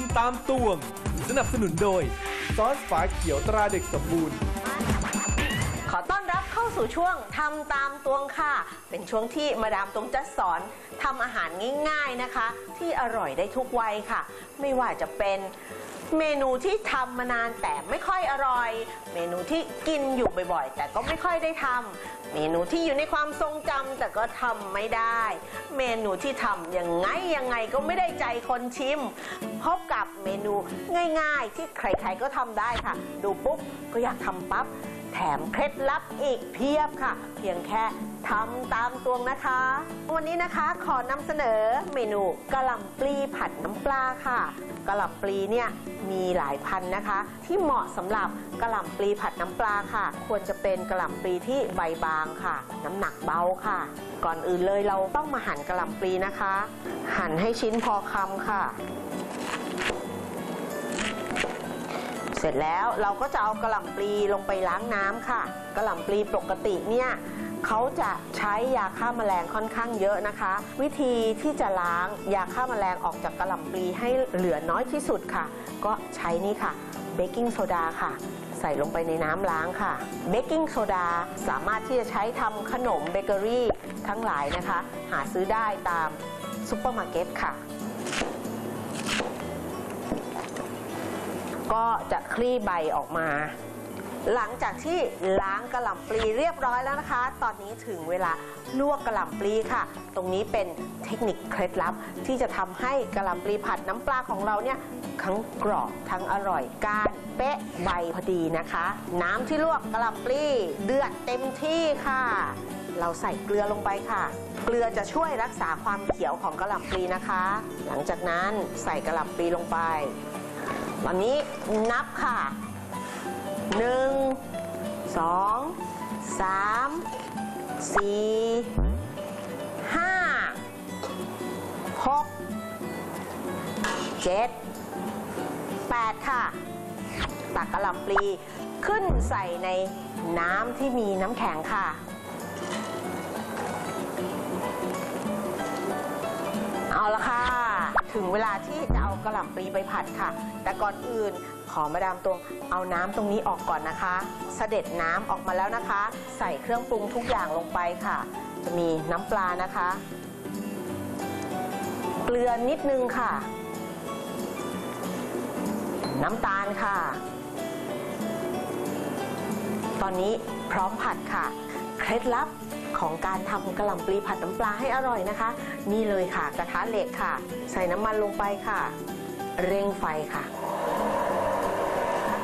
ำตามตวง สนับสนุนโดย ซอสฝาเขียวตราเด็กสมบูรณ์ ขอต้อนรับเข้าสู่ช่วงทำตามตวงค่ะ เป็นช่วงที่มาดามตวงจะสอนทำอาหารง่ายๆนะคะ ที่อร่อยได้ทุกวัยค่ะ ไม่ว่าจะเป็น เมนูที่ทำมานานแต่ไม่ค่อยอร่อย เมนูที่กินอยู่บ่อยๆ แต่ก็ไม่ค่อยได้ทำเมนูที่อยู่ในความทรงจำแต่ก็ทำไม่ได้ เมนูที่ทำยังไงยังไงก็ไม่ได้ใจคนชิม พบกับเมนูง่าย ๆ ที่ใครๆก็ทำได้ค่ะ ดูปุ๊บก็อยากทำปั๊บ แถมเคล็ดลับอีกเพียบค่ะ เพียงแค่ทำตามตวงนะคะ วันนี้นะคะขอนำเสนอเมนูกะหล่ำปลีผัดน้ำปลาค่ะกะหล่ำปลีเนี่ยมีหลายพันนะคะ ที่เหมาะสำหรับกะหล่ำปลีผัดน้ำปลาค่ะ ควรจะเป็นกะหล่ำปลีที่ใบบางค่ะ น้ำหนักเบาค่ะ ก่อนอื่นเลยเราต้องมาหั่นกะหล่ำปลีนะคะ หั่นให้ชิ้นพอคำค่ะ เสร็จแล้วเราก็จะเอากระหล่ำปลีลงไปล้างน้ำค่ะกระหล่ำปลีปกติเนี่ยเขาจะใช้ยาฆ่าแมลงค่อนข้างเยอะนะคะ วิธีที่จะล้างยาฆ่าแมลงออกจากกระหล่ำปลีให้เหลือน้อยที่สุดค่ะ ก็ใช้นี่ค่ะเบกกิ้งโซดาค่ะ ใส่ลงไปในน้ำล้างค่ะเบกกิ้งโซดาสามารถที่จะใช้ทำขนมเบเกอรี่ทั้งหลายนะคะ หาซื้อได้ตามซุปเปอร์มาร์เก็ตค่ะ ก็จะคลี่ใบออกมา หลังจากที่ล้างกระหล่ำปลีเรียบร้อยแล้วนะคะ ตอนนี้ถึงเวลาลวกกระหล่ำปลีค่ะ ตรงนี้เป็นเทคนิคเคล็ดลับ ที่จะทำให้กระหล่ำปลีผัดน้ำปลาของเราเนี่ยทั้งกรอบทั้งอร่อยก้านเป๊ะใบพอดีนะคะ น้ำที่ลวกกระหล่ำปลีเดือดเต็มที่ค่ะ เราใส่เกลือลงไปค่ะเกลือจะช่วยรักษาความเขียวของกระหล่ำปลีนะคะ หลังจากนั้นใส่กระหล่ำปลีลงไป ตอนนี้นับค่ะหนึ่งสองสามสี่ห้าหกเจ็ดแปดค่ะตักกระหล่ำปลีขึ้นใส่ในน้ำที่มีน้ำแข็งค่ะ เอาละค่ะ ถึงเวลาที่จะเอากระหล่ำปลีไปผัดค่ะ แต่ก่อนอื่นขอมาดามตวงเอาน้ำตรงนี้ออกก่อนนะคะ เสด็จน้ำออกมาแล้วนะคะ ใส่เครื่องปรุงทุกอย่างลงไปค่ะ จะมีน้ำปลานะคะ เกลือนิดนึงค่ะ น้ำตาลค่ะ ตอนนี้พร้อมผัดค่ะ เคล็ดลับของการทำกระหล่ำปลีผัดน้ำปลาให้อร่อยนะคะ นี่เลยค่ะกระทะเหล็กค่ะ ใส่น้ำมันลงไปค่ะ เร่งไฟค่ะ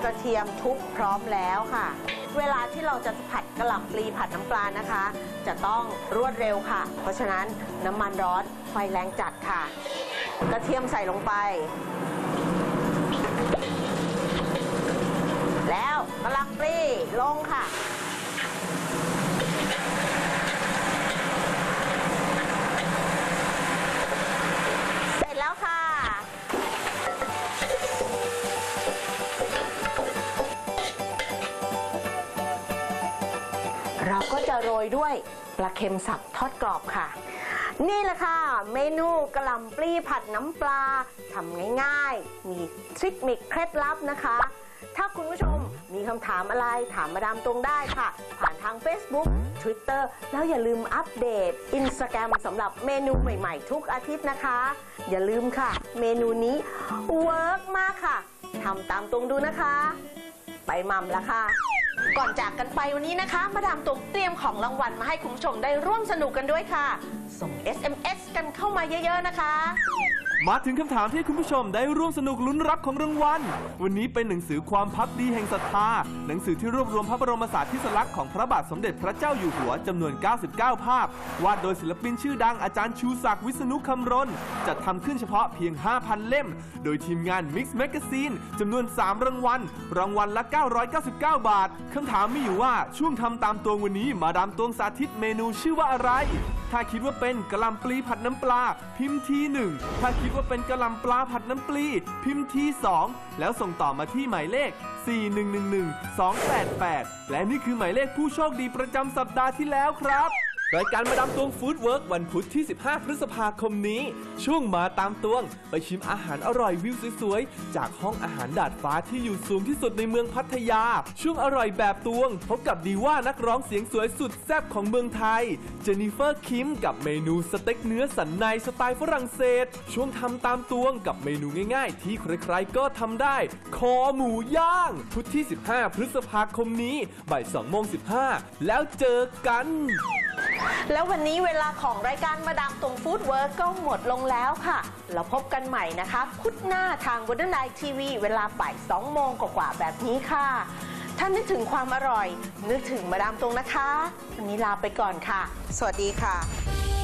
กระเทียมทุบพร้อมแล้วค่ะ เวลาที่เราจะผัดกระหล่ำปลีผัดน้ำปลานะคะ จะต้องรวดเร็วค่ะ เพราะฉะนั้นน้ำมันร้อนไฟแรงจัดค่ะ กระเทียมใส่ลงไป ยด้วยปลาเค็มสับทอดกรอบค่ะ นี่แหละค่ะ เมนูกระหล่ำปลีผัดน้ำปลาทำง่ายๆ มีทริคมิกเคล็ดลับนะคะ ถ้าคุณผู้ชมมีคำถามอะไรถามมาดามตรงได้ค่ะ ผ่านทาง Facebook Twitter แล้วอย่าลืมอัปเดต Instagram สำหรับเมนูใหม่ๆ ทุกอาทิตย์นะคะ อย่าลืมค่ะ เมนูนี้เวิร์กมากค่ะทำตามตรงดูนะคะ ไปมัมแล้วค่ะ ก่อนจากกันไปวันนี้นะคะ มาดามตวงเตรียมของรางวัลมาให้คุณผู้ชมได้ร่วมสนุกกันด้วยค่ะ ส่ง SMS กันเข้ามาเยอะ ๆ นะคะ มาถึงคำถามที่คุณผู้ชมได้ร่วมสนุกลุ้นรับของรางวัล วันนี้เป็นหนังสือความพักดีแห่งศรัทธา หนังสือที่รวบรวมพระบรมศาสตร์ที่สลักษณ์ของพระบาทสมเด็จพระเจ้าอยู่หัวจำนวน 99 ภาพ วาดโดยศิลปินชื่อดังอาจารย์ชูศักดิ์วิษณุคำรณจัดทำขึ้นเฉพาะเพียง 5,000 เล่ม โดยทีมงาน Mix Magazine จำนวน 3 รางวัล รางวัลละ 999 บาทคำถามมีอยู่ว่าช่วงทำตามตัววันนี้มาดามตวงสาธิตเมนูชื่อว่าอะไร ถ้าคิดว่าเป็นกะหล่ำปลีผัดน้ำปลา พิมพ์ทีหนึ่งถ้าคิดว่าเป็นกะหล่ำปลาผัดน้ำปลี พิมพ์ทีสองแล้วส่งต่อมาที่หมายเลข 4111288 และนี่คือหมายเลขผู้โชคดีประจำสัปดาห์ที่แล้วครับ รายการมาดามตวงฟู้ดเวิร์กวันพุธที่ 15 พฤษภาคมนี้ ช่วงมาตามตวง ไปชิมอาหารอร่อยวิวสวยๆ จากห้องอาหารดาดฟ้าที่อยู่สูงที่สุดในเมืองพัทยา ช่วงอร่อยแบบตวง พบกับดีว่านักร้องเสียงสวยสุดแซ่บของเมืองไทย เจนนิเฟอร์คิมกับเมนูสเต็กเนื้อสันในสไตล์ฝรั่งเศส ช่วงทำตามตวงกับเมนูง่ายๆ ที่ใครๆก็ทำได้ คอหมูย่าง พุธที่ 15 พฤษภาคมนี้บ่าย2โมง15 แล้วเจอกัน แล้ววันนี้เวลาของรายการมาดามตรงฟู้ดเวิร์กก็หมดลงแล้วค่ะ เราพบกันใหม่นะคะพุธหน้าทางบนไลทีวีเวลาบ่ายสองโมงกว่าๆแบบนี้ค่ะ ถ้านึกถึงความอร่อย นึกถึงมาดามตรงนะคะ วันนี้ลาไปก่อนค่ะ สวัสดีค่ะ